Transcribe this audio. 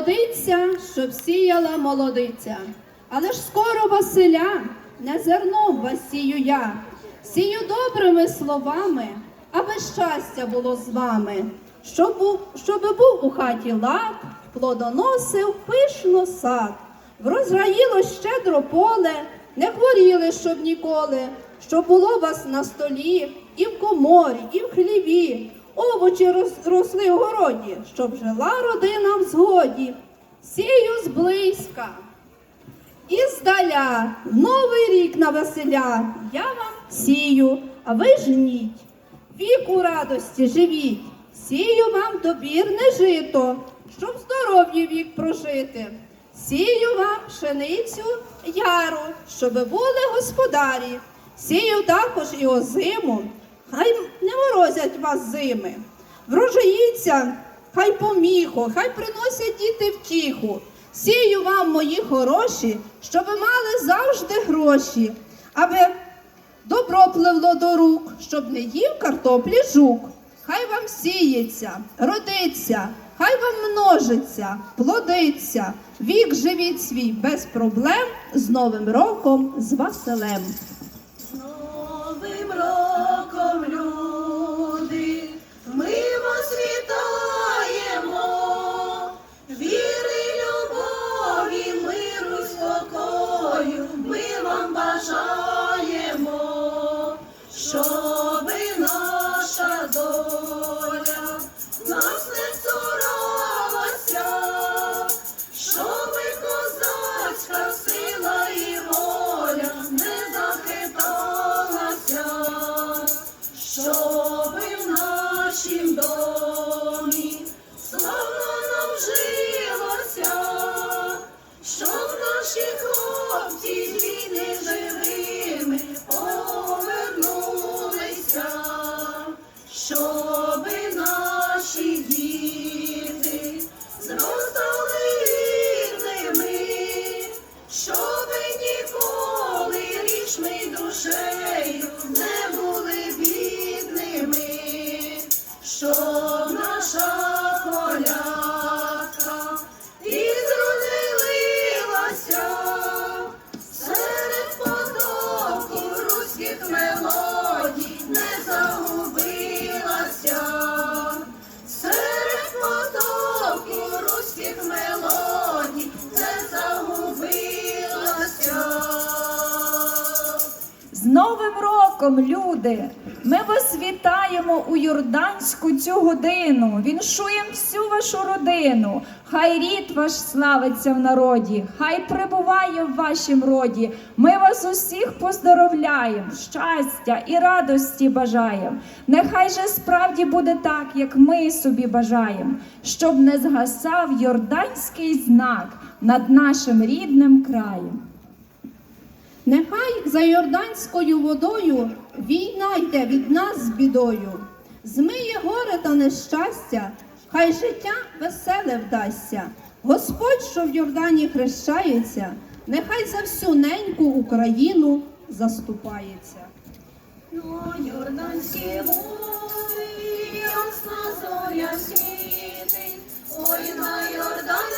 годиться, щоб сіяла молодиця. Але ж скоро Василя не зерном вас сію я, сію добрими словами, аби щастя було з вами, щоб був, щоби був у хаті лад, плодоносив пишно сад, врозраїло щедро поле, не хворіли, щоб ніколи, щоб було вас на столі, і в коморі, і в хліві, овочі рос- росли в городі, щоб жила родина в згоді. Сію зблизька. І здаля, новий рік на Василя, я вам сію, а ви жніть. Вік у радості живіть, сію вам добірне жито, щоб здоров'я вік прожити. Сію вам пшеницю яру, щоб були господарі. Сію також і озиму, хай не морозять вас зими. Врожаїться, хай поміху, хай приносять діти втіху. Сію вам, мої хороші, щоб ви мали завжди гроші, аби добро пливло до рук, щоб не їв картоплі жук. Хай вам сіється, родиться, хай вам множиться, плодиться, вік живіть свій без проблем, з Новим роком, з Василем. Наші хлопці з війни живими повернулися, щоби наші діти зростали вірними, щоби ніколи річми душею не Новим роком, люди! Ми вас вітаємо у Йорданську цю годину. Віншуємо всю вашу родину. Хай рід ваш славиться в народі, хай прибуває в вашім роді. Ми вас усіх поздоровляємо, щастя і радості бажаємо. Нехай же справді буде так, як ми собі бажаємо, щоб не згасав йорданський знак над нашим рідним краєм. Нехай за Йорданською водою війна йде від нас з бідою, змиє горе та нещастя, хай життя веселе вдасться. Господь, що в Йордані хрещається, нехай за всю неньку Україну заступається. На Йорданській воді ясна зоря світить, ой на Йордан,